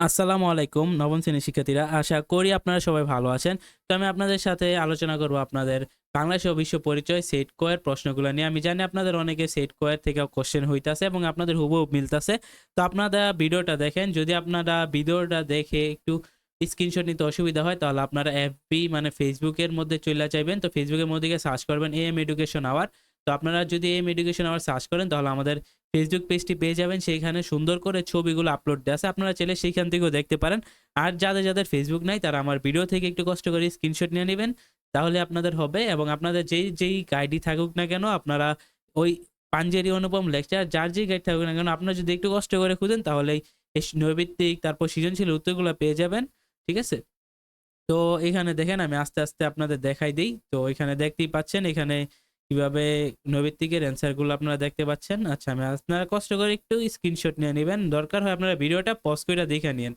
আসসালামু আলাইকুম, নবম শ্রেণির শিক্ষার্থীরা। আশা করি আপনারা সবাই ভালো আছেন। তো আমি আপনাদের সাথে আলোচনা করব আপনাদের বাংলাদেশ ও বিশ্ব পরিচয় সেট কোয়ের প্রশ্নগুলো নিয়ে। আমি জানি আপনাদের অনেকে সেট কোয়ের থেকে কোশ্চেন হইতাছে এবং আপনাদের হুবহু মিলতাছে। তো আপনারা ভিডিওটা দেখেন। যদি আপনারা ভিডিওটা দেখে একটু স্ক্রিনশট নিতে অসুবিধা হয়, তাহলে আপনারা এফবি মানে ফেসবুকের মধ্যে চলে যাবেন তো ফেসবুকের মধ্যে গিয়ে সার্চ করবেন এম এডুকেশন আওয়ার তো আপনারা যদি এম এডুকেশন আওয়ার সার্চ করেন, তাহলে আমাদের ফেসবুক পেজটি পেয়ে যাবেন। সেইখানে সুন্দর করে ছবিগুলো আপলোড দেওয়া আছে। আপনারা চাইলে সেইখান থেকেও দেখতে পারেন। আর যাদের যাদের ফেসবুক নাই, তারা আমার ভিডিও থেকে একটু কষ্ট করে স্ক্রিনশট নিয়ে নেবেন। তাহলে আপনাদের হবে এবং আপনাদের যেই যেই গাইডই থাকুক না কেন, আপনারা ওই পাঞ্জেরি অনুপম লেকচার যার যেই গাইড থাকুক না কেন, আপনারা যদি একটু কষ্ট করে খুঁজেন, তাহলে এই নৈবিত্তিক, তারপর সৃজনশীল উত্তরগুলো পেয়ে যাবেন। ঠিক আছে? তো এখানে দেখেন, আমি আস্তে আস্তে আপনাদের দেখাই দিই। তো এখানে দেখতেই পাচ্ছেন, এখানে কীভাবে নৈবিত্তিকের অ্যান্সারগুলো আপনারা দেখতে পাচ্ছেন? আচ্ছা আমি আপনারা কষ্ট করে একটু স্ক্রিনশট নিয়ে নেবেন। দরকার হয় আপনারা ভিডিওটা পজ করে দেখে নিন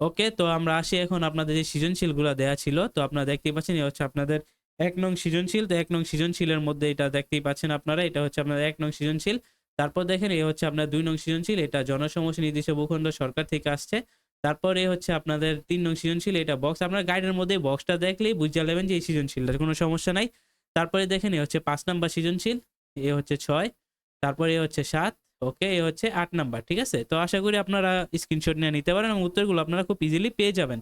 ওকে তো আমরা আসি এখন আপনাদের যে সৃজনশীলগুলো দেওয়া ছিল। তো আপনারা দেখতেই পাচ্ছেন, এই হচ্ছে আপনাদের এক নং সৃজনশীল। তো এক নং সৃজনশীলের মধ্যে এটা দেখতেই পাচ্ছেন আপনারা, এটা হচ্ছে আপনাদের এক নং সৃজনশীল। তারপর দেখেন, এই হচ্ছে আপনার দুই নং সৃজনশীল। এটা জনসমস্যা নির্দিষ্ট ভূখণ্ড সরকার থেকে আসছে। তারপর তারপরে হচ্ছে আপনাদের তিন নং সৃজনশীল, এটা বক্স আপনার গাইডের মধ্যে বক্সটা দেখলেই বুঝে নেবেন যে এই সৃজনশীলটার কোনো সমস্যা নাই। তারপরে দেখেন, এ হচ্ছে পাঁচ নাম্বার সৃজনশীল, এ হচ্ছে ছয়, তারপরে এ হচ্ছে সাত, ওকে, এ হচ্ছে আট নাম্বার, ঠিক আছে? তো আশা করি আপনারা স্ক্রিনশট নিয়ে নিতে পারেন এবং উত্তরগুলো আপনারা খুব ইজিলি পেয়ে যাবেন।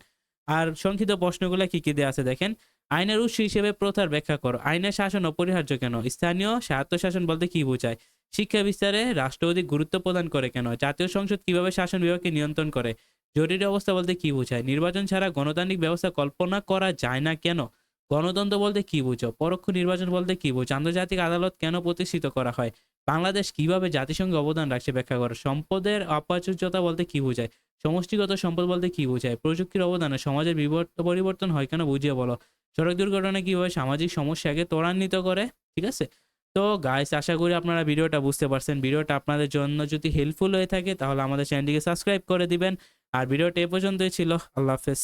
আর সংক্ষিপ্ত প্রশ্নগুলো কি কি দেওয়া আছে দেখেন? আইনের উৎস হিসেবে প্রথার ব্যাখ্যা করো। আইনের শাসন অপরিহার্য কেন? স্থানীয় স্বায়ত্তশাসন বলতে কি বোঝায়? শিক্ষা বিস্তারে রাষ্ট্র অধিক গুরুত্ব প্রদান করে কেন? জাতীয় সংসদ কীভাবে শাসন বিভাগকে নিয়ন্ত্রণ করে? জরুরি অবস্থা বলতে কি বোঝায়? নির্বাচন ছাড়া গণতান্ত্রিক ব্যবস্থা কল্পনা করা যায় না কেন? গণতন্ত্র বলতে কি বুঝো? পরোক্ষ নির্বাচন বলতে কি বুঝো? আন্তর্জাতিক আদালত কেন প্রতিষ্ঠিত করা হয়? বাংলাদেশ কীভাবে জাতিসংঘে অবদান রাখছে ব্যাখ্যা করো? সম্পদের অপ্রাচুর্যতা বলতে কি বোঝায়? সমষ্টিগত সম্পদ বলতে কি বোঝায়? প্রযুক্তির অবদানে সমাজের বিবর্ত, পরিবর্তন হয় কেন বুঝিয়ে বলো? সড়ক দুর্ঘটনা কীভাবে সামাজিক সমস্যাকে ত্বরান্বিত করে? ঠিক আছে? তো গাইস আশা করি আপনারা ভিডিওটা বুঝতে পারছেন। ভিডিওটা আপনাদের জন্য যদি হেল্পফুল হয়ে থাকে, তাহলে আমাদের চ্যানেলটিকে সাবস্ক্রাইব করে দিবেন। আর ভিডিওটা এ পর্যন্তই ছিল। আল্লাহ হাফেজ।